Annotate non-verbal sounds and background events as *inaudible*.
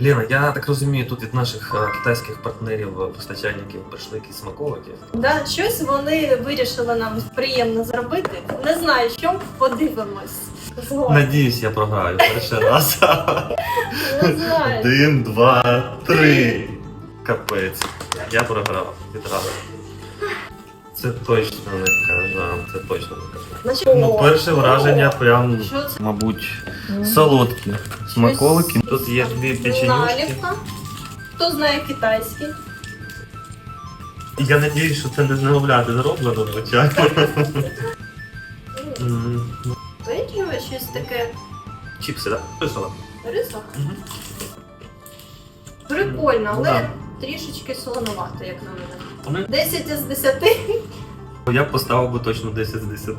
Лена, я так розумію, тут від наших е, китайських партнерів, е, постачальників прийшли якісь смаколики. Да, щось вони вирішили нам приємно зробити. Не знаю, що подивимось. Згодом. Надіюсь, я програю перший *laughs* раз. Не знаю. Один, два, три. Капець. Я програв відразу. Це точно не кажан, це точно не кажан. Значить, Ну, перше враження прям, Що це? мабуть, солодкі смаколики. Тут є дві печенюшки. Наліпка. Хто знає китайський? Я надіюсь, що це не з немовляти зроблено, звичайно. М, М, щось таке Чіпси, так? Писала. рисок. Мгм. Прикольно, але Да. трішечки солоновато, як на мене. Вони- 10 із 10. Я поставив би точно 10 з 10.